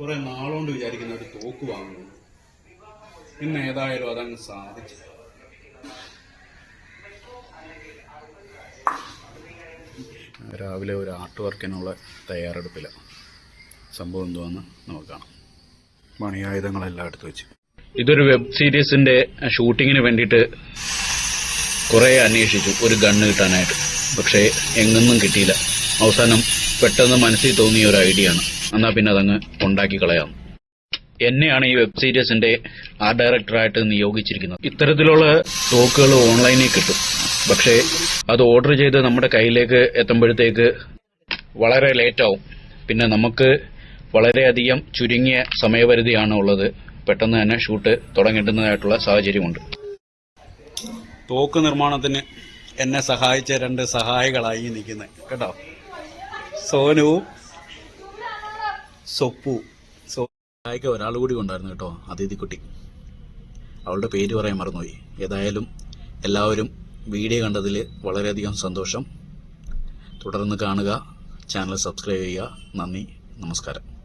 വിചാരിക്കുന്ന ഒരു തോക്ക് വാങ്ങുന്നു. ഇന്ന് ഏതായാലും അതങ്ങ് സാധിച്ചു. രാവിലെ ഒരു ആർട്ട് വർക്കിനുള്ള തയ്യാറെടുപ്പിലാണ് സംഭവം എന്തുവാന്ന് നമുക്ക് കാണാം. മണിയായുധങ്ങളെല്ലാം എടുത്തു വെച്ച്. ഇതൊരു വെബ് സീരീസിന്റെ ഷൂട്ടിങ്ങിന് വേണ്ടിയിട്ട് കുറെ അന്വേഷിച്ചു. ഒരു ഗണ്ണ് കിട്ടാനായിട്ട്. പക്ഷേ എങ്ങൊന്നും കിട്ടിയില്ല. അവസാനം പെട്ടെന്ന് മനസ്സിൽ തോന്നിയ ഒരു ഐഡിയ ആണ്. എന്നാ പിന്നെ അതങ്ങ് ഉണ്ടാക്കി കളയാം. എന്നെയാണ് ഈ വെബ് സീരീസിന്റെ ആ ഡയറക്ടറായിട്ട് നിയോഗിച്ചിരിക്കുന്നത്. ഇത്തരത്തിലുള്ള സ്റ്റോക്കുകൾ ഓൺലൈനിൽ കിട്ടും. പക്ഷേ അത് ഓർഡർ ചെയ്ത് നമ്മുടെ കയ്യിലേക്ക് എത്തുമ്പോഴത്തേക്ക് വളരെ ലേറ്റാവും പിന്നെ നമുക്ക് വളരെയധികം ചുരുങ്ങിയ സമയപരിധിയാണ് ഉള്ളത്. പെട്ടെന്ന് തന്നെ ഷൂട്ട് തുടങ്ങേണ്ടുന്നതായിട്ടുള്ള സാഹചര്യമുണ്ട്. തോക്ക് നിർമ്മാണത്തിന് എന്നെ സഹായിച്ച രണ്ട് സഹായികളായി നിൽക്കുന്നത്. കേട്ടോ? സോനുവും സൊപ്പു. സോ സഹായിക്ക ഒരാൾ കൂടി ഉണ്ടായിരുന്നു കേട്ടോ അതിഥിക്കുട്ടി. അവളുടെ പേര് പറയാൻ മറന്നുപോയി. ഏതായാലും എല്ലാവരും വീഡിയോ കണ്ടതിൽ വളരെയധികം സന്തോഷം. തുടർന്ന് കാണുക ചാനൽ സബ്സ്ക്രൈബ് ചെയ്യുക. നന്ദി നമസ്കാരം.